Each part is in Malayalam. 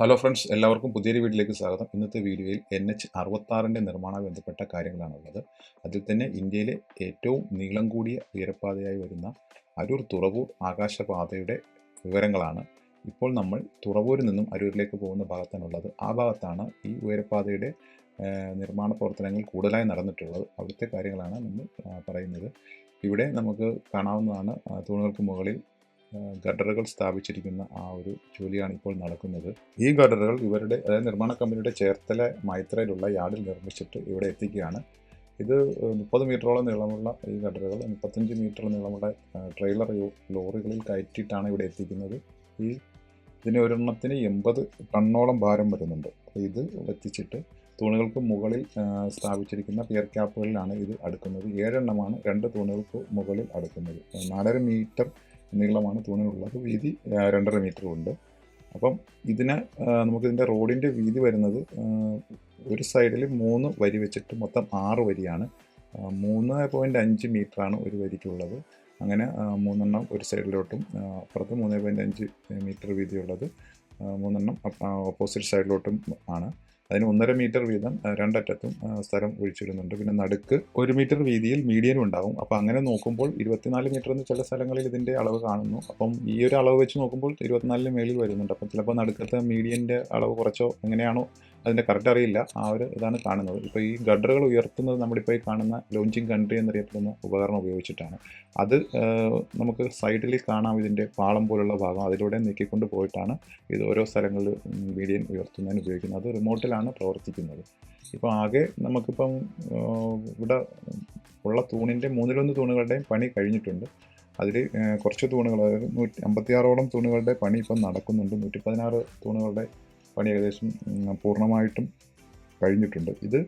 ഹലോ ഫ്രണ്ട്സ് എല്ലാവർക്കും പുതിയൊരു വീട്ടിലേക്ക് സ്വാഗതം. ഇന്നത്തെ വീഡിയോയിൽ എൻ എച്ച് അറുപത്താറിന്റെ നിർമ്മാണവുമായി ബന്ധപ്പെട്ട കാര്യങ്ങളാണുള്ളത്. അതിൽ തന്നെ ഇന്ത്യയിലെ ഏറ്റവും നീളം കൂടിയ ഉയരപ്പാതയായി വരുന്ന അരൂർ തുറവൂർ ആകാശപാതയുടെ വിവരങ്ങളാണ്. ഇപ്പോൾ നമ്മൾ തുറവൂരിൽ നിന്നും അരൂരിലേക്ക് പോകുന്ന ഭാഗത്താണുള്ളത്. ആ ഭാഗത്താണ് ഈ ഉയരപ്പാതയുടെ നിർമ്മാണ പ്രവർത്തനങ്ങൾ കൂടുതലായി നടന്നിട്ടുള്ളത്. അവിടുത്തെ കാര്യങ്ങളാണ് നമ്മൾ പറയുന്നത്. ഇവിടെ നമുക്ക് കാണാവുന്നതാണ് തൂണുകൾക്ക് മുകളിൽ ആ, ഗട്ടറുകൾ സ്ഥാപിച്ചിരിക്കുന്ന ആ ഒരു ജോലിയാണ് ഇപ്പോൾ നടക്കുന്നത്. ഈ ഗഡറുകൾ ഇവരുടെ അതായത് നിർമ്മാണ കമ്പനിയുടെ ചേർത്തല മൈത്രയിലുള്ള യാർഡിൽ നിർമ്മിച്ചിട്ട് ഇവിടെ എത്തിക്കുകയാണ്. ഇത് മുപ്പത് മീറ്ററോളം നീളമുള്ള ഈ ഗഡറുകൾ മുപ്പത്തഞ്ച് മീറ്റർ നീളമുള്ള ട്രെയിലർ ലോറികളിൽ കയറ്റിയിട്ടാണ് ഇവിടെ എത്തിക്കുന്നത്. ഈ ഇതിന് ഒരെണ്ണത്തിന് എൺപത് ടണ്ണോളം ഭാരം വരുന്നുണ്ട്. ഇത് എത്തിച്ചിട്ട് തൂണുകൾക്ക് മുകളിൽ സ്ഥാപിച്ചിരിക്കുന്ന പിയർ ക്യാപ്പുകളിലാണ് ഇത് അടുക്കുന്നത്. ഏഴെണ്ണമാണ് രണ്ട് തൂണുകൾക്ക് മുകളിൽ അടുക്കുന്നത്. നാലര മീറ്റർ നീളമാണ് തൂണിനുള്ളത് വീതി രണ്ടര ഉണ്ട്. അപ്പം ഇതിന് നമുക്കിതിന്റെ റോഡിന്റെ വീതി വരുന്നത് ഒരു സൈഡിൽ മൂന്ന് വരി വെച്ചിട്ട് മൊത്തം ആറ് വരിയാണ്. മൂന്ന് പോയിന്റ് അഞ്ച് മീറ്ററാണ് ഒരു വരിക്കുള്ളത്. അങ്ങനെ മൂന്നെണ്ണം ഒരു സൈഡിലോട്ടും അപ്പുറത്ത് മൂന്ന് പോയിന്റ് അഞ്ച് മീറ്റർ വീതിയുള്ളത്. മൂന്നെണ്ണം ഓപ്പോസിറ്റ് സൈഡിലോട്ടും ആണ്. അതിന് ഒന്നര മീറ്റർ വീതം രണ്ടറ്റത്തും സ്ഥലം ഒഴിച്ചിടുന്നുണ്ട്. പിന്നെ നടുക്ക് ഒരു മീറ്റർ വീതിയിൽ മീഡിയനും ഉണ്ടാകും അപ്പോൾ അങ്ങനെ നോക്കുമ്പോൾ ഇരുപത്തിനാല് മീറ്റർ എന്ന് ചില സ്ഥലങ്ങളിൽ ഇതിന്റെ അളവ് കാണുന്നു. അപ്പം ഈ ഒരു അളവ് വെച്ച് നോക്കുമ്പോൾ ഇരുപത്തിനാലിന് മേളിൽ വരുന്നുണ്ട്. അപ്പം ചിലപ്പോൾ നടുക്കത്തെ മീഡിയന്റെ അളവ് കുറച്ചോ എങ്ങനെയാണോ അതിന്റെ കറക്റ്റ് അറിയില്ല. ആ ഒരു ഇതാണ് കാണുന്നത്. ഇപ്പോൾ ഈ ഗഡറുകൾ ഉയർത്തുന്നത് നമ്മളിപ്പോൾ ഈ കാണുന്ന ലോഞ്ചിങ് കൺട്രി എന്നറിയപ്പെടുന്ന ഉപകരണം ഉപയോഗിച്ചിട്ടാണ്. അത് നമുക്ക് സൈഡിൽ കാണാം ഇതിന്റെ പാളം പോലുള്ള ഭാഗം. അതിലൂടെ നീക്കിക്കൊണ്ട് പോയിട്ടാണ് ഇത് ഓരോ സ്ഥലങ്ങളിൽ മീഡിയൻ ഉയർത്തുന്നതിന് ഉപയോഗിക്കുന്നത്. അത് റിമോട്ടിലാണ് പ്രവർത്തിക്കുന്നത്. ഇപ്പോൾ ആകെ നമുക്കിപ്പം ഇവിടെ ഉള്ള തൂണിന്റെ മൂന്നിലൊന്ന് തൂണുകളുടെയും പണി കഴിഞ്ഞിട്ടുണ്ട്. അതിൽ കുറച്ച് തൂണുകൾ നൂറ്റി അമ്പത്തിയാറോളം തൂണുകളുടെ പണി ഇപ്പം നടക്കുന്നുണ്ട്. നൂറ്റി പതിനാറ് തൂണുകളുടെ പണി ഏകദേശം പൂർണമായിട്ടും കഴിഞ്ഞിട്ടുണ്ട്. ഇത്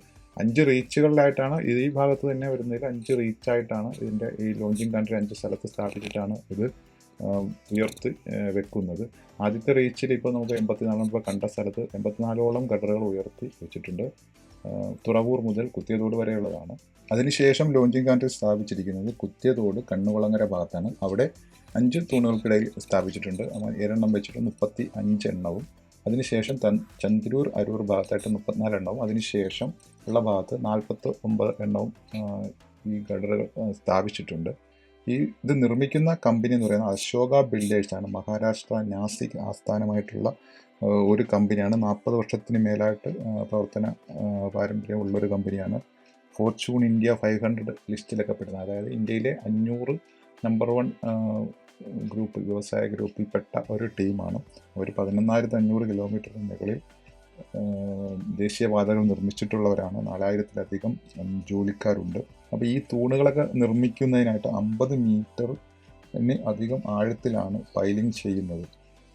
അഞ്ച് റീച്ചുകളിലായിട്ടാണ് ഈ ഭാഗത്ത് തന്നെ വരുന്നതിൽ അഞ്ച് റീച്ചായിട്ടാണ് ഇതിന്റെ ഈ ലോഞ്ചിങ് കൺട്രി അഞ്ച് സ്ഥലത്ത് സ്ഥാപിച്ചിട്ടാണ് ഇത് ഉയർത്തി വെക്കുന്നത്. ആദ്യത്തെ റീച്ചിൽ ഇപ്പോൾ നമുക്ക് എൺപത്തിനാല് ഇപ്പോൾ കണ്ട സ്ഥലത്ത് എൺപത്തിനാലോളം ഗഡറുകൾ ഉയർത്തി വെച്ചിട്ടുണ്ട്. തുറവൂർ മുതൽ കുത്തിയതോട് വരെയുള്ളതാണ്. അതിനുശേഷം ലോഞ്ചിങ് കാന്റിൽ സ്ഥാപിച്ചിരിക്കുന്നത് കുത്തിയതോട് കണ്ണുകുളങ്ങര ഭാഗത്താണ്. അവിടെ അഞ്ച് തൂണുകൾക്കിടയിൽ സ്ഥാപിച്ചിട്ടുണ്ട്. ഏഴെണ്ണം വെച്ചിട്ട് മുപ്പത്തി അഞ്ച് എണ്ണവും അതിനുശേഷം തൻ ചന്ദ്രൂർ അരൂർ ഭാഗത്തായിട്ട് മുപ്പത്തിനാല് എണ്ണവും അതിനുശേഷം ഉള്ള ഭാഗത്ത് നാൽപ്പത്തി ഒമ്പത് എണ്ണവും ഈ ഗഡറുകൾ സ്ഥാപിച്ചിട്ടുണ്ട്. ഈ ഇത് നിർമ്മിക്കുന്ന കമ്പനി എന്ന് പറയുന്നത് അശോക ബിൽഡേഴ്സാണ് മഹാരാഷ്ട്ര നാസിക് ആസ്ഥാനമായിട്ടുള്ള ഒരു കമ്പനിയാണ് നാൽപ്പത് വർഷത്തിന് മേലായിട്ട് പ്രവർത്തന പാരമ്പര്യം ഉള്ളൊരു കമ്പനിയാണ് ഫോർച്യൂൺ ഇന്ത്യ ഫൈവ് ഹൺഡ്രഡ് ലിസ്റ്റിലൊക്കെ പെടുന്നത്. അതായത് ഇന്ത്യയിലെ അഞ്ഞൂറ് നമ്പർ വൺ ഗ്രൂപ്പ് വ്യവസായ ഗ്രൂപ്പിൽപ്പെട്ട ഒരു ടീമാണ്. അവർ പതിനൊന്നായിരത്തി അഞ്ഞൂറ് കിലോമീറ്ററിന് മുകളിൽ ദേശീയപാതകൾ നിർമ്മിച്ചിട്ടുള്ളവരാണ്. നാലായിരത്തിലധികം ജോലിക്കാരുണ്ട്. അപ്പോൾ ഈ തൂണുകളൊക്കെ നിർമ്മിക്കുന്നതിനായിട്ട് അമ്പത് മീറ്ററിന് അധികം ആഴത്തിലാണ് പൈലിംഗ് ചെയ്യുന്നത്.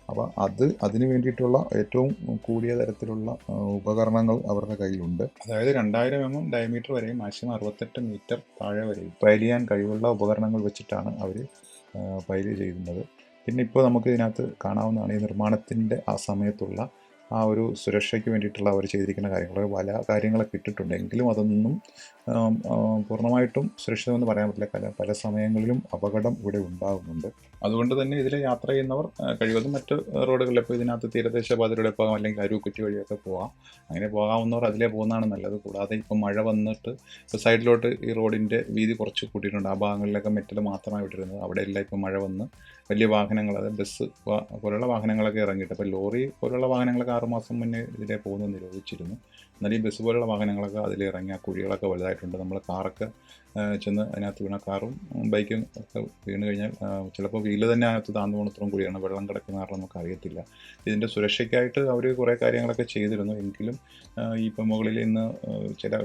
അപ്പോൾ അത് അതിന് വേണ്ടിയിട്ടുള്ള ഏറ്റവും കൂടിയ തരത്തിലുള്ള ഉപകരണങ്ങൾ അവരുടെ കയ്യിലുണ്ട്. അതായത് രണ്ടായിരം എം എം ഡയമീറ്റർ വരെയും മാക്സിമം അറുപത്തെട്ട് മീറ്റർ താഴെ വരെയും പൈൽ ചെയ്യാൻ കഴിവുള്ള ഉപകരണങ്ങൾ വെച്ചിട്ടാണ് അവർ പൈൽ ചെയ്യുന്നത് പിന്നെ ഇപ്പോൾ നമുക്ക് ഇതിനകത്ത് കാണാവുന്നതാണ് ഈ നിർമ്മാണത്തിന്റെ ആ സമയത്തുള്ള ആ ഒരു സുരക്ഷയ്ക്ക് വേണ്ടിയിട്ടുള്ള അവർ ചെയ്തിരിക്കുന്ന കാര്യങ്ങൾ പല കാര്യങ്ങളൊക്കെ ഇട്ടിട്ടുണ്ട്. എങ്കിലും അതൊന്നും പൂർണമായിട്ടും സുരക്ഷിതമെന്ന് പറയാൻ പറ്റില്ല. പല പല സമയങ്ങളിലും അപകടം ഇവിടെ ഉണ്ടാകുന്നുണ്ട്. അതുകൊണ്ട് തന്നെ ഇതിൽ യാത്ര ചെയ്യുന്നവർ കഴിവതും മറ്റ് റോഡുകളിൽ ഇപ്പോൾ ഇതിനകത്ത് തീരദേശ പാതയിലൂടെ പോകാം അല്ലെങ്കിൽ അരുക്കുറ്റി വഴിയൊക്കെ പോകാം അങ്ങനെ പോകാവുന്നവർ അതിലേ പോകുന്നതാണ് നല്ലത്. കൂടാതെ ഇപ്പം മഴ വന്നിട്ട് ഇപ്പോൾ സൈഡിലോട്ട് ഈ റോഡിന്റെ വീതി കുറച്ച് കൂട്ടിയിട്ടുണ്ട്. ആ ഭാഗങ്ങളിലൊക്കെ മെറ്റൽ മാത്രമായി വിട്ടിരുന്നത് അവിടെ എല്ലാം ഇപ്പോൾ മഴ വന്ന് വലിയ വാഹനങ്ങൾ അതായത് ബസ് പോലുള്ള വാഹനങ്ങളൊക്കെ ഇറങ്ങിയിട്ട് അപ്പോൾ ലോറി പോലുള്ള വാഹനങ്ങളൊക്കെ ആറുമാസം മുന്നേ ഇതിലെ പോകുന്നത് നിരോധിച്ചിരുന്നു. എന്നാൽ ഈ ബസ് പോലുള്ള വാഹനങ്ങളൊക്കെ അതിൽ ഇറങ്ങിയ കുഴികളൊക്കെ വലുതായിട്ടുണ്ട്. നമ്മൾ കാറൊക്കെ ചെന്ന് അതിനകത്ത് വീണ കാറും ബൈക്കും ഒക്കെ വീണ് കഴിഞ്ഞാൽ ചിലപ്പോൾ വീൽ തന്നെ അതിനകത്ത് താന്നു പോണത്രയും കുഴിയാണ്. വെള്ളം കിടക്കുന്ന കാരണം നമുക്ക് അറിയത്തില്ല. ഇതിന്റെ സുരക്ഷയ്ക്കായിട്ട് അവർ കുറേ കാര്യങ്ങളൊക്കെ ചെയ്തിരുന്നു. എങ്കിലും ഇപ്പം മുകളിൽ ഇന്ന് ചില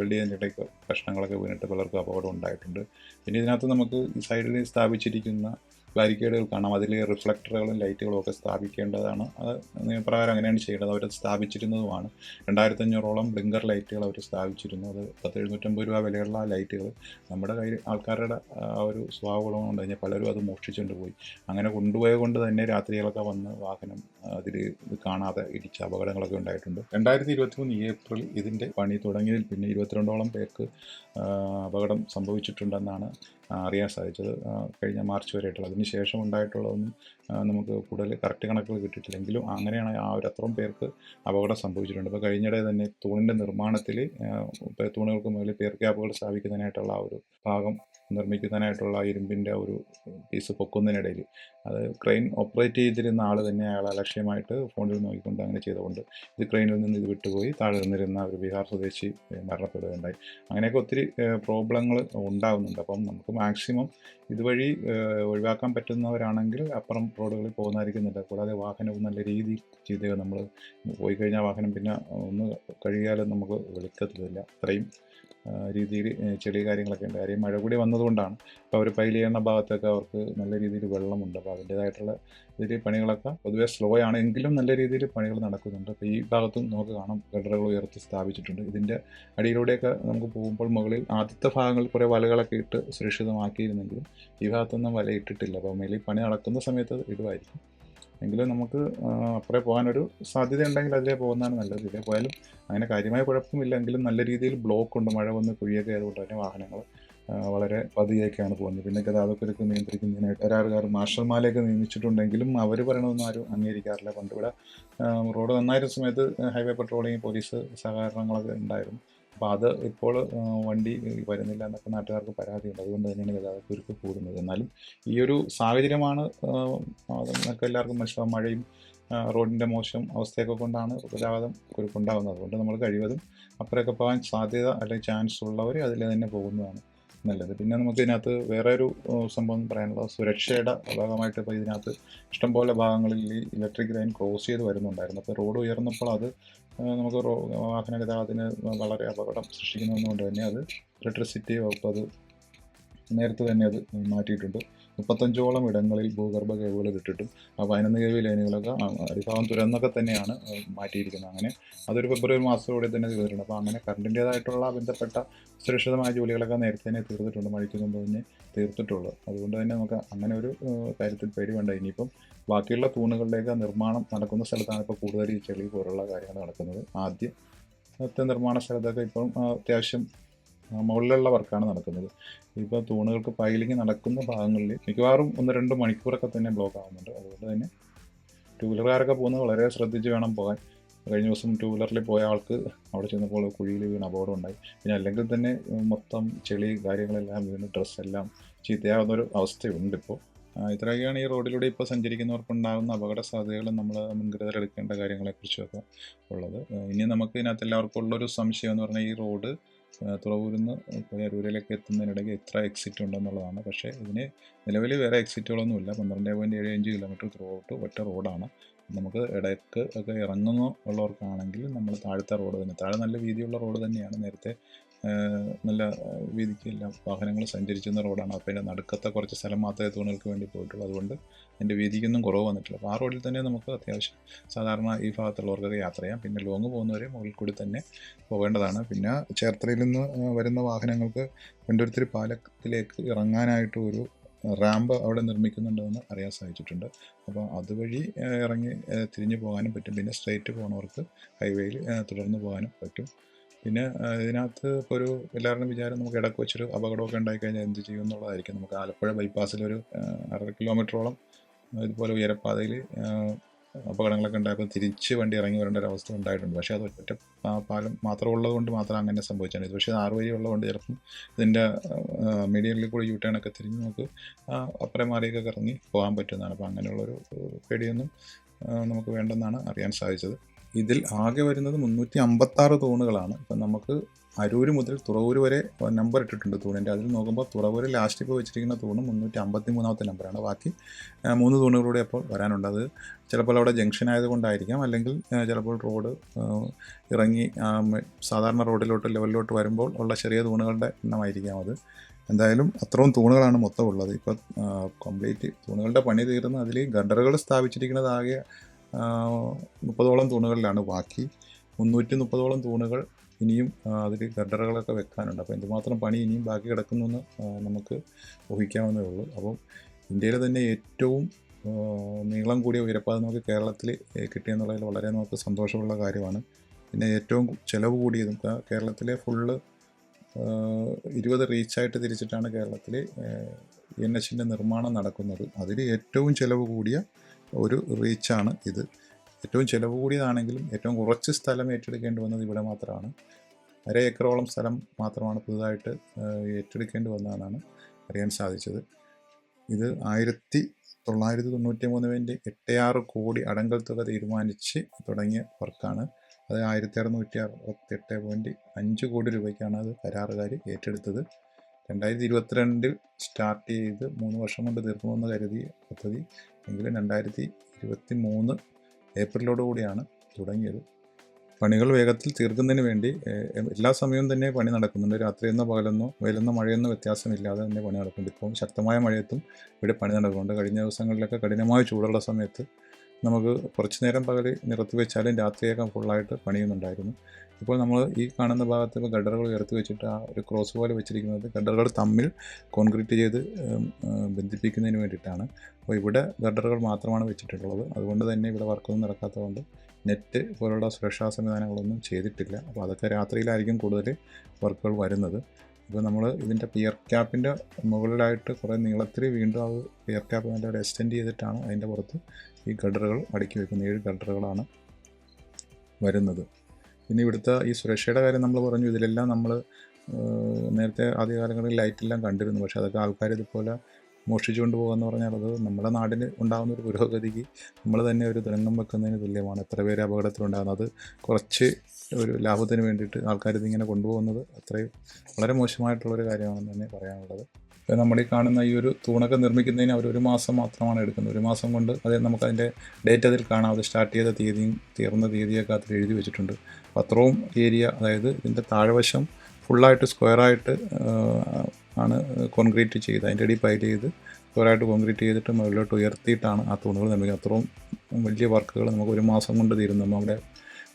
വെള്ളിയതിന്റെ ഇടയ്ക്ക് കഷ്ണങ്ങളൊക്കെ വീണിട്ട് പലർക്കും അപകടം ഉണ്ടായിട്ടുണ്ട്. പിന്നെ ഇതിനകത്ത് നമുക്ക് സൈഡിൽ സ്ഥാപിച്ചിരിക്കുന്ന ബാരിക്കേഡുകൾ കാണാം. അതിൽ റിഫ്ലക്ടറുകളും ലൈറ്റുകളും ഒക്കെ സ്ഥാപിക്കേണ്ടതാണ്. അത് നിയമപ്രകാരം അങ്ങനെയാണ് ചെയ്യേണ്ടത്. അവർ സ്ഥാപിച്ചിരുന്നതുമാണ്. രണ്ടായിരത്തി അഞ്ഞൂറോളം ബ്ലിങ്കർ ലൈറ്റുകൾ അവർ സ്ഥാപിച്ചിരുന്നു. അത് പത്ത് എഴുന്നൂറ്റമ്പത് രൂപ വിലയുള്ള ലൈറ്റുകൾ. നമ്മുടെ കയ്യിൽ ആൾക്കാരുടെ ആ ഒരു ഗുണം കൊണ്ട് കഴിഞ്ഞാൽ പലരും അത് മോഷ്ടിച്ചുകൊണ്ട് പോയി. അങ്ങനെ കൊണ്ടുപോയത് കൊണ്ട് തന്നെ രാത്രികളൊക്കെ വന്ന് വാഹനം അതിൽ കാണാതെ ഇടിച്ച അപകടങ്ങളൊക്കെ ഉണ്ടായിട്ടുണ്ട്. രണ്ടായിരത്തി ഇരുപത്തി മൂന്ന് ഏപ്രിൽ ഇതിന്റെ പണി തുടങ്ങിയതിൽ പിന്നെ ഇരുപത്തിരണ്ടോളം പേർക്ക് അപകടം സംഭവിച്ചിട്ടുണ്ടെന്നാണ് അറിയാൻ സാധിച്ചത്. കഴിഞ്ഞ മാർച്ച് വരെയായിട്ടുള്ള. അതിന് ശേഷം ഉണ്ടായിട്ടുള്ളതൊന്നും നമുക്ക് കൂടുതൽ കറക്റ്റ് കണക്കുകൾ കിട്ടിയിട്ടില്ലെങ്കിലും അങ്ങനെയാണ് ആ ഒരു അത്രയും പേർക്ക് അപകടം സംഭവിച്ചിട്ടുണ്ട്. ഇപ്പോൾ കഴിഞ്ഞിടെ തന്നെ തൂണിന്റെ നിർമ്മാണത്തിൽ തൂണുകൾക്ക് മുകളിൽ പേർ ക്യാപ്പുകൾ സ്ഥാപിക്കുന്നതിനായിട്ടുള്ള ആ ഒരു ഭാഗം നിർമ്മിക്കുന്നതിനായിട്ടുള്ള ഇരുമ്പിന്റെ ഒരു പീസ് പൊക്കുന്നതിനിടയിൽ. അത് ക്രെയിൻ ഓപ്പറേറ്റ് ചെയ്തിരുന്ന ആൾ തന്നെ അയാൾ അലക്ഷ്യമായിട്ട് ഫോണിൽ നോക്കിക്കൊണ്ട് അങ്ങനെ ചെയ്തുകൊണ്ട് ഇത് ക്രെയിനിൽ നിന്ന് ഇത് വിട്ടുപോയി. താഴെ നിന്നിരുന്ന ഒരു ബീഹാർ സ്വദേശി മരണപ്പെടുകയുണ്ടായി. അങ്ങനെയൊക്കെ ഒത്തിരി പ്രോബ്ലങ്ങൾ ഉണ്ടാകുന്നുണ്ട് അപ്പം നമുക്ക് മാക്സിമം ഇതുവഴി ഒഴിവാക്കാൻ പറ്റുന്നവരാണെങ്കിൽ അപ്പുറം റോഡുകളിൽ പോകുന്നതായിരിക്കും കൂടാതെ വാഹനവും നല്ല രീതിയിൽ ചെയ്ത് നമ്മൾ പോയി കഴിഞ്ഞാൽ വാഹനം പിന്നെ ഒന്ന് കഴിയാലും നമുക്ക് വെളുക്കത്തില്ല. അത്രയും രീതിയിൽ ചെളി കാര്യങ്ങളൊക്കെ ഉണ്ട്. കാര്യം മഴ കൂടി വന്നതുകൊണ്ടാണ്. അപ്പോൾ അവർ പൈൽ ചെയ്യുന്ന ഭാഗത്തൊക്കെ അവർക്ക് നല്ല രീതിയിൽ വെള്ളമുണ്ട്. അപ്പോൾ അതിന്റേതായിട്ടുള്ള ഇതിൽ പണികളൊക്കെ പൊതുവെ സ്ലോ ആണ്. എങ്കിലും നല്ല രീതിയിൽ പണികൾ നടക്കുന്നുണ്ട്. അപ്പോൾ ഈ ഭാഗത്തും നമുക്ക് കാണാം ഗഡറുകൾ ഉയർത്തി സ്ഥാപിച്ചിട്ടുണ്ട്. ഇതിന്റെ അടിയിലൂടെയൊക്കെ നമുക്ക് പോകുമ്പോൾ മുകളിൽ ആദ്യത്തെ ഭാഗങ്ങളിൽ കുറേ വലകളൊക്കെ ഇട്ട് സുരക്ഷിതമാക്കിയിരുന്നെങ്കിലും ഈ ഭാഗത്തൊന്നും വല ഇട്ടിട്ടില്ല. അപ്പോൾ മേലിൽ പണി നടക്കുന്ന സമയത്ത് ഇടുമായിരിക്കും എങ്കിലും നമുക്ക് അപ്പുറേ പോകാനൊരു സാധ്യത ഉണ്ടെങ്കിൽ അതിലേ പോകുന്നതാണ് നല്ലത്. ഇതിലേ പോയാലും അങ്ങനെ കാര്യമായ കുഴപ്പമില്ല എങ്കിലും നല്ല രീതിയിൽ ബ്ലോക്ക് ഉണ്ട്. മഴ വന്ന് കുഴിയൊക്കെ ആയതുകൊണ്ട് തന്നെ വാഹനങ്ങൾ വളരെ പതിയൊക്കെയാണ് പോകുന്നത്. പിന്നെ ഗതാഗതക്കുരുക്ക് നിയന്ത്രിക്കുന്നതിനായിട്ട് കരാറുകാർ മാർഷൽമാരെയൊക്കെ നിയമിച്ചിട്ടുണ്ടെങ്കിലും അവർ പറയണമെന്നും ആരും അംഗീകരിക്കാറില്ല. പണ്ട് ഇവിടെ റോഡ് നന്നായിരുന്ന സമയത്ത് ഹൈവേ പട്രോളിങ് പോലീസ് സഹകരണങ്ങളൊക്കെ ഉണ്ടായിരുന്നു. അപ്പോൾ അത് ഇപ്പോൾ വണ്ടി വരുന്നില്ല എന്നൊക്കെ നാട്ടുകാർക്ക് പരാതിയുണ്ട്. അതുകൊണ്ട് തന്നെയാണ് ഗതാഗത കുരുക്ക് കൂടുന്നത്. എന്നാലും ഈ ഒരു സാഹചര്യമാണ് നമുക്ക് എല്ലാവർക്കും മനസ്സിലാവും. മഴയും റോഡിന്റെ മോശം അവസ്ഥയൊക്കെ കൊണ്ടാണ് ഗതാഗതം കുരുക്കുണ്ടാകുന്നത്. അതുകൊണ്ട് നമ്മൾ കഴിവതും അപ്പുറമൊക്കെ പോകാൻ സാധ്യത അല്ലെങ്കിൽ ചാൻസ് ഉള്ളവർ അതിൽ തന്നെ പോകുന്നതാണ്. നല്ലത്. പിന്നെ നമുക്ക് ഇതിനകത്ത് വേറെ ഒരു സംഭവം പറയാനുള്ളത്. സുരക്ഷയുടെ ഭാഗമായിട്ട് ഇപ്പോൾ ഇതിനകത്ത് ഇഷ്ടംപോലെ ഭാഗങ്ങളിൽ ഈ ഇലക്ട്രിക് ലൈൻ ക്രോസ് ചെയ്ത് വരുന്നുണ്ടായിരുന്നു. അപ്പോൾ റോഡ് ഉയർന്നപ്പോൾ അത് നമുക്ക് വാഹന ഗതാഗതത്തിന് വളരെ അപകടം സൃഷ്ടിക്കുന്നതുകൊണ്ട് തന്നെ അത് ഇലക്ട്രിസിറ്റി വകുപ്പ് അത് നേരത്തെ തന്നെ അത് മാറ്റിയിട്ടുണ്ട്. മുപ്പത്തഞ്ചോളം ഇടങ്ങളിൽ ഭൂഗർഭ കേബിളുകൾ ഇട്ടിട്ടും ആ പതിനൊന്ന് കെ വി ലൈനുകളൊക്കെ അടിഭാഗം തുരന്നൊക്കെ തന്നെയാണ് മാറ്റിയിരിക്കുന്നത്. അങ്ങനെ അതൊരു ഫെബ്രുവരി മാസത്തോടെ തന്നെ തീർന്നിട്ടുണ്ട്. അപ്പോൾ അങ്ങനെ കറണ്ടിന്റേതായിട്ടുള്ള ബന്ധപ്പെട്ട സുരക്ഷിതമായ ജോലികളൊക്കെ നേരത്തെ തന്നെ തീർത്തിട്ടുണ്ട് മഴയ്ക്ക് മുമ്പ് തന്നെ തീർത്തിട്ടുള്ളത്. അതുകൊണ്ട് തന്നെ നമുക്ക് അങ്ങനെ ഒരു കാര്യത്തിൽ പേടി വേണ്ട. ഇനിയിപ്പം ബാക്കിയുള്ള തൂണുകളുടെയൊക്കെ നിർമ്മാണം നടക്കുന്ന സ്ഥലത്താണ് ഇപ്പോൾ കൂടുതൽ ഈ ചെളി പോലുള്ള കാര്യങ്ങൾ നടക്കുന്നത്. ആദ്യം നിർമ്മാണ സ്ഥലത്തൊക്കെ ഇപ്പം അത്യാവശ്യം മുകളിലുള്ള വർക്കാണ് നടക്കുന്നത്. ഇപ്പോൾ തൂണുകൾക്ക് പൈലിങ് നടക്കുന്ന ഭാഗങ്ങളിൽ മിക്കവാറും ഒന്ന് രണ്ട് മണിക്കൂറൊക്കെ തന്നെ ബ്ലോക്ക് ആകുന്നുണ്ട് അതുകൊണ്ട് തന്നെ ടൂ വീലറുകാരൊക്കെ പോകുന്നത് വളരെ ശ്രദ്ധിച്ച് വേണം പോകാൻ. കഴിഞ്ഞ ദിവസം ടൂ വീലറിൽ പോയ ആൾക്ക് അവിടെ ചെന്നപ്പോൾ കുഴിയിൽ വീണ് അപകടം ഉണ്ടായി പിന്നെ അല്ലെങ്കിൽ തന്നെ മൊത്തം ചെളി കാര്യങ്ങളെല്ലാം വീണ് ഡ്രസ്സെല്ലാം ചീത്തയാവുന്ന ഒരു അവസ്ഥയുണ്ട് ഇപ്പോൾ ഇത്രയൊക്കെയാണ് ഈ റോഡിലൂടെ ഇപ്പോൾ സഞ്ചരിക്കുന്നവർക്കുണ്ടാകുന്ന അപകട സാധ്യതകൾ നമ്മൾ മുൻകരുതൽ എടുക്കേണ്ട കാര്യങ്ങളെക്കുറിച്ചൊക്കെ ഉള്ളത്. ഇനി നമുക്ക് ഇതിനകത്ത് എല്ലാവർക്കും ഉള്ളൊരു സംശയം എന്ന് പറഞ്ഞാൽ ഈ റോഡ് തുറവൂരിൽ നിന്ന് ഇപ്പോൾ അരൂരിലേക്ക് എത്തുന്നതിനിടയ്ക്ക് എത്ര എക്സിറ്റ് ഉണ്ടെന്നുള്ളതാണ്. പക്ഷേ ഇതിന് നിലവിൽ വേറെ എക്സിറ്റുകളൊന്നുമില്ല പന്ത്രണ്ട് പോയിന്റ് ഏഴ് അഞ്ച് കിലോമീറ്റർ ത്രൂ ഔട്ട് ഒറ്റ റോഡാണ് നമുക്ക് ഇടയ്ക്ക് ഒക്കെ ഇറങ്ങുന്ന ഉള്ളവർക്കാണെങ്കിൽ നമ്മൾ താഴത്തെ റോഡ് തന്നെ. താഴെ നല്ല വീതിയുള്ള റോഡ് തന്നെയാണ്. നേരത്തെ നല്ല രീതിക്ക് എല്ലാം വാഹനങ്ങൾ സഞ്ചരിച്ചിരുന്ന റോഡാണ്. അപ്പോൾ അതിന്റെ നടുക്കത്തെ കുറച്ച് സ്ഥലം മാത്രമേ തൂണുകൾക്ക് വേണ്ടി പോയിട്ടുള്ളൂ. അതുകൊണ്ട് അതിന്റെ വീതിക്കൊന്നും കുറവ് വന്നിട്ടില്ല. ആ റോഡിൽ തന്നെ നമുക്ക് അത്യാവശ്യം സാധാരണ ഈ ഭാഗത്തുള്ളവർക്കൊക്കെ യാത്ര ചെയ്യാം. പിന്നെ ലോങ് പോകുന്നവരെ മുകളിൽ കൂടി തന്നെ പോകേണ്ടതാണ്. പിന്നെ ചേർത്തലയിൽ നിന്ന് വരുന്ന വാഹനങ്ങൾക്ക് വെണ്ടുരുത്തിരി പാലത്തിലേക്ക് ഇറങ്ങാനായിട്ട് ഒരു റാമ്പ് അവിടെ നിർമ്മിക്കുന്നുണ്ടെന്ന് അറിയാൻ സാധിച്ചിട്ടുണ്ട്. അപ്പോൾ അതുവഴി ഇറങ്ങി തിരിഞ്ഞു പോകാനും പറ്റും. പിന്നെ സ്ട്രൈറ്റ് പോകുന്നവർക്ക് ഹൈവേയിൽ തുടർന്ന് പോകാനും പറ്റും. പിന്നെ ഇതിനകത്ത് ഇപ്പോൾ ഒരു എല്ലാവരുടെയും വിചാരം നമുക്ക് ഇടയ്ക്ക് വെച്ചൊരു അപകടമൊക്കെ ഉണ്ടായിക്കഴിഞ്ഞാൽ എന്ത് ചെയ്യും എന്നുള്ളതായിരിക്കും. നമുക്ക് ആലപ്പുഴ ബൈപ്പാസിലൊരു അര കിലോമീറ്ററോളം ഇതുപോലെ ഉയരപ്പാതയിൽ അപകടങ്ങളൊക്കെ ഉണ്ടായപ്പോൾ തിരിച്ച് വണ്ടി ഇറങ്ങി വരേണ്ട ഒരു അവസ്ഥ ഉണ്ടായിട്ടുണ്ട്. പക്ഷേ അത് ഒറ്റ പാലം മാത്രം ഉള്ളതുകൊണ്ട് മാത്രം അങ്ങനെ സംഭവിച്ചാണ്. ഇത് പക്ഷേ ആറ് വഴി ഉള്ളതുകൊണ്ട് ചിലപ്പം ഇതിന്റെ മീഡിയയിൽ കൂടി യൂ ടേൺ ഒക്കെ തിരിഞ്ഞ് നമുക്ക് അപ്പുറം മാറിയൊക്കെ ഇറങ്ങി പോകാൻ പറ്റുന്നതാണ്. അപ്പോൾ അങ്ങനെയുള്ളൊരു പേടിയൊന്നും നമുക്ക് വേണ്ടെന്നാണ് അറിയാൻ സാധിച്ചത്. ഇതിൽ ആകെ വരുന്നത് മുന്നൂറ്റി അമ്പത്താറ് തൂണുകളാണ്. ഇപ്പം നമുക്ക് അരൂര് മുതൽ തുറവൂര് വരെ നമ്പർ ഇട്ടിട്ടുണ്ട് തൂണിന്റെ. അതിൽ നോക്കുമ്പോൾ തുറവൂര് ലാസ്റ്റ് ഇപ്പോൾ വെച്ചിരിക്കുന്ന തൂണ് മുന്നൂറ്റി അമ്പത്തി മൂന്നാമത്തെ നമ്പറാണ് ബാക്കി മൂന്ന് തൂണുകളൂടെ അപ്പോൾ വരാനുണ്ട്. അത് ചിലപ്പോൾ അവിടെ ജംഗ്ഷൻ ആയതുകൊണ്ടായിരിക്കാം അല്ലെങ്കിൽ ചിലപ്പോൾ റോഡ് ഇറങ്ങി സാധാരണ റോഡിലോട്ട് ലെവലിലോട്ട് വരുമ്പോൾ ഉള്ള ചെറിയ തൂണുകളുടെ എണ്ണമായിരിക്കാം അത്. എന്തായാലും അത്രയും തൂണുകളാണ് മൊത്തം ഉള്ളത്. ഇപ്പോൾ കംപ്ലീറ്റ് തൂണുകളുടെ പണി തീർന്ന് അതിൽ ഗണ്ടറുകൾ സ്ഥാപിച്ചിരിക്കുന്നത് ആകെ മുപ്പതോളം തൂണുകളിലാണ് ബാക്കി. മുന്നൂറ്റി മുപ്പതോളം തൂണുകൾ ഇനിയും അതിൽ ഗഡറുകളൊക്കെ വെക്കാനുണ്ട്. അപ്പോൾ എന്തുമാത്രം പണി ഇനിയും ബാക്കി കിടക്കുന്നു എന്ന് നമുക്ക് ഊഹിക്കാവുന്നേ ഉള്ളൂ. അപ്പം ഇന്ത്യയിലെ തന്നെ ഏറ്റവും നീളം കൂടിയ ഉയരപ്പാത നമുക്ക് കേരളത്തിൽ കിട്ടിയെന്നുള്ളതിൽ വളരെ നമുക്ക് സന്തോഷമുള്ള കാര്യമാണ്. പിന്നെ ഏറ്റവും ചിലവ് കൂടിയതും കേരളത്തിലെ ഫുള്ള് ഇരുപത് റീച്ചായിട്ട് തിരിച്ചിട്ടാണ് കേരളത്തിൽ എൻ എച്ചിന്റെ നിർമ്മാണം നടക്കുന്നത്. അതിൽ ഏറ്റവും ചിലവ് കൂടിയ ഒരു റീച്ചാണ് ഇത്. ഏറ്റവും ചിലവ് കൂടിയതാണെങ്കിലും ഏറ്റവും കുറച്ച് സ്ഥലം ഏറ്റെടുക്കേണ്ടി വന്നത് ഇവിടെ മാത്രമാണ്. അര ഏക്കറോളം സ്ഥലം മാത്രമാണ് പുതുതായിട്ട് ഏറ്റെടുക്കേണ്ടി വന്നതെന്നാണ് അറിയാൻ സാധിച്ചത്. ഇത് ആയിരത്തി തൊള്ളായിരത്തി തൊണ്ണൂറ്റി മൂന്ന് വേണ്ടി എട്ട് ആറ് കോടി അടങ്കൽ തുക തീരുമാനിച്ച് തുടങ്ങിയ വർക്കാണ്. അത് ആയിരത്തി അറുന്നൂറ്റി അറുപത്തി എട്ട് പോയിന്റ് അഞ്ച് കോടി രൂപയ്ക്കാണ് അത് കരാറുകാർ ഏറ്റെടുത്തത്. രണ്ടായിരത്തി ഇരുപത്തിരണ്ടിൽ സ്റ്റാർട്ട് ചെയ്ത് മൂന്ന് വർഷം കൊണ്ട് തീർക്കുമെന്ന് കരുതിയ പദ്ധതി എങ്കിലും രണ്ടായിരത്തി ഇരുപത്തി മൂന്ന് ഏപ്രിലോട് കൂടിയാണ് തുടങ്ങിയത്. പണികൾ വേഗത്തിൽ തീർക്കുന്നതിന് വേണ്ടി എല്ലാ സമയവും തന്നെ പണി നടക്കുന്നുണ്ട്. രാത്രിയെന്നോ പകലെന്നോ വെയിലെന്നോ മഴയെന്നോ വ്യത്യാസമില്ലാതെ തന്നെ പണി നടക്കുന്നുണ്ട്. ഇപ്പം ശക്തമായ മഴയത്തും ഇവിടെ പണി നടക്കുന്നുണ്ട്. കഴിഞ്ഞ ദിവസങ്ങളിലൊക്കെ കഠിനമായ ചൂടുള്ള സമയത്ത് നമുക്ക് കുറച്ച് നേരം പകൽ നിർത്തി വെച്ചാലും രാത്രിയൊക്കെ ഫുള്ളായിട്ട് പണിയുന്നുണ്ടായിരുന്നു. ഇപ്പോൾ നമ്മൾ ഈ കാണുന്ന ഭാഗത്ത് ഇപ്പോൾ ഗഡറുകൾ ഉയർത്തി വെച്ചിട്ട് ആ ഒരു ക്രോസ് പോലെ വെച്ചിരിക്കുന്നത് ഗഡറുകൾ തമ്മിൽ കോൺക്രീറ്റ് ചെയ്ത് ബന്ധിപ്പിക്കുന്നതിന് വേണ്ടിയിട്ടാണ്. അപ്പോൾ ഇവിടെ ഗഡറുകൾ മാത്രമാണ് വെച്ചിട്ടുള്ളത്. അതുകൊണ്ട് തന്നെ ഇവിടെ വർക്കൊന്നും നടക്കാത്തതുകൊണ്ട് നെറ്റ് പോലുള്ള സുരക്ഷാ സംവിധാനങ്ങളൊന്നും ചെയ്തിട്ടില്ല. അപ്പോൾ അതൊക്കെ രാത്രിയിലായിരിക്കും കൂടുതൽ വർക്കുകൾ വരുന്നത്. ഇപ്പോൾ നമ്മൾ ഇതിന്റെ പിയർ ക്യാപ്പിന്റെ മുകളിലായിട്ട് കുറേ നീളത്തിൽ വീണ്ടും അത് പിയർ ക്യാപ്പ് നല്ലവരെ എക്സ്റ്റെൻഡ് ചെയ്തിട്ടാണ് അതിന്റെ പുറത്ത് ഈ ഗഡറുകൾ അടുക്കി വെക്കുന്ന ഏഴ് ഗഡറുകളാണ് വരുന്നത്. പിന്നെ ഇവിടുത്തെ ഈ സുരക്ഷയുടെ കാര്യം നമ്മൾ പറഞ്ഞു ഇതിലെല്ലാം നമ്മൾ നേരത്തെ ആദ്യകാലങ്ങളിൽ ലൈറ്റെല്ലാം കണ്ടിരുന്നു. പക്ഷേ അതൊക്കെ ആൾക്കാർ ഇതുപോലെ മോഷ്ടിച്ചുകൊണ്ട് പോകുമെന്ന് പറഞ്ഞാൽ അത് നമ്മുടെ നാടിന് ഉണ്ടാകുന്ന ഒരു പുരോഗതിക്ക് നമ്മൾ തന്നെ ഒരു തുരങ്കം വെക്കുന്നതിന് തുല്യമാണ്. എത്ര പേര് അപകടത്തിലുണ്ടാകുന്നത് അത് കുറച്ച് ഒരു ലാഭത്തിന് വേണ്ടിയിട്ട് ആൾക്കാർ ഇതിങ്ങനെ കൊണ്ടുപോകുന്നത് അത്രയും വളരെ മോശമായിട്ടുള്ളൊരു കാര്യമാണെന്ന് തന്നെ പറയാനുള്ളത്. നമ്മൾ ഈ കാണുന്ന ഈ ഒരു തൂണൊക്കെ നിർമ്മിക്കുന്നതിന് അവർ ഒരു മാസം മാത്രമാണ് എടുക്കുന്നത്. ഒരു മാസം കൊണ്ട് അത് നമുക്കതിന്റെ ഡേറ്റ് അതിൽ കാണാം. അത് സ്റ്റാർട്ട് ചെയ്ത തീയതിയും തീർന്ന തീയതിയൊക്കെ അതിൽ എഴുതി വെച്ചിട്ടുണ്ട്. അപ്പോൾ അത്രയും ഏരിയ അതായത് ഇതിന്റെ താഴ്വശം ഫുള്ളായിട്ട് സ്ക്വയറായിട്ട് ആണ് കോൺക്രീറ്റ് ചെയ്ത് അതിന്റെ അടി പൈൽ ചെയ്ത് സ്ക്വയറായിട്ട് കോൺക്രീറ്റ് ചെയ്തിട്ട് മുകളിലോട്ട് ഉയർത്തിയിട്ടാണ് ആ തൂണുകൾ നിർമ്മിക്കുന്നത്. അത്രയും വലിയ വർക്കുകൾ നമുക്ക് ഒരു മാസം കൊണ്ട് തീരുന്നു. നമ്മുടെ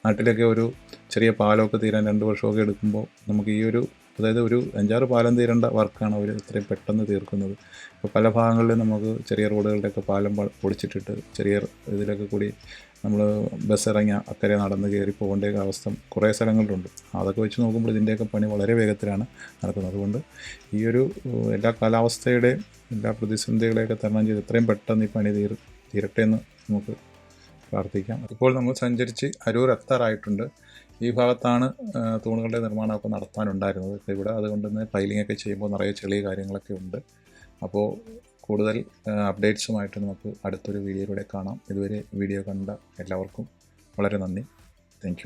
നാട്ടിലൊക്കെ ഒരു ചെറിയ പാലമൊക്കെ തീരാൻ രണ്ട് വർഷമൊക്കെ എടുക്കുമ്പോൾ നമുക്ക് ഈ ഒരു അതായത് ഒരു അഞ്ചാറ് പാലം തീരേണ്ട വർക്കാണ് അവർ ഇത്രയും പെട്ടെന്ന് തീർക്കുന്നത്. ഇപ്പോൾ പല ഭാഗങ്ങളിലും നമുക്ക് ചെറിയ റോഡുകളുടെയൊക്കെ പാലം പൊടിച്ചിട്ടിട്ട് ചെറിയ ഇതിലൊക്കെ കൂടി നമ്മൾ ബസ് ഇറങ്ങിയ അക്കരെ നടന്ന് കയറി പോകേണ്ട അവസ്ഥ കുറേ സ്ഥലങ്ങളിലുണ്ട്. അതൊക്കെ വെച്ച് നോക്കുമ്പോൾ ഇതിന്റെയൊക്കെ പണി വളരെ വേഗത്തിലാണ് നടക്കുന്നത്. അതുകൊണ്ട് ഈ ഒരു എല്ലാ കാലാവസ്ഥയുടെയും എല്ലാ പ്രതിസന്ധികളെയൊക്കെ തരണം ചെയ്ത് എത്രയും പെട്ടെന്ന് ഈ പണി തീർ തീരട്ടെ എന്ന് നമുക്ക് പ്രാർത്ഥിക്കാം. ഇപ്പോൾ നമ്മൾ സഞ്ചരിച്ച് അരൂർ എത്താറായിട്ടുണ്ട്. ഈ ഭാഗത്താണ് തൂണുകളുടെ നിർമ്മാണമൊക്കെ നടത്താനുണ്ടായിരുന്നത്. ഇവിടെ അതുകൊണ്ട് തന്നെ ഒക്കെ ചെയ്യുമ്പോൾ നിറയെ ചെളി കാര്യങ്ങളൊക്കെ ഉണ്ട്. അപ്പോൾ കൂടുതൽ അപ്ഡേറ്റ്സുമായിട്ട് നമുക്ക് അടുത്തൊരു വീഡിയോയിലൂടെ കാണാം. ഇതുവരെ വീഡിയോ കണ്ട എല്ലാവർക്കും വളരെ നന്ദി. താങ്ക്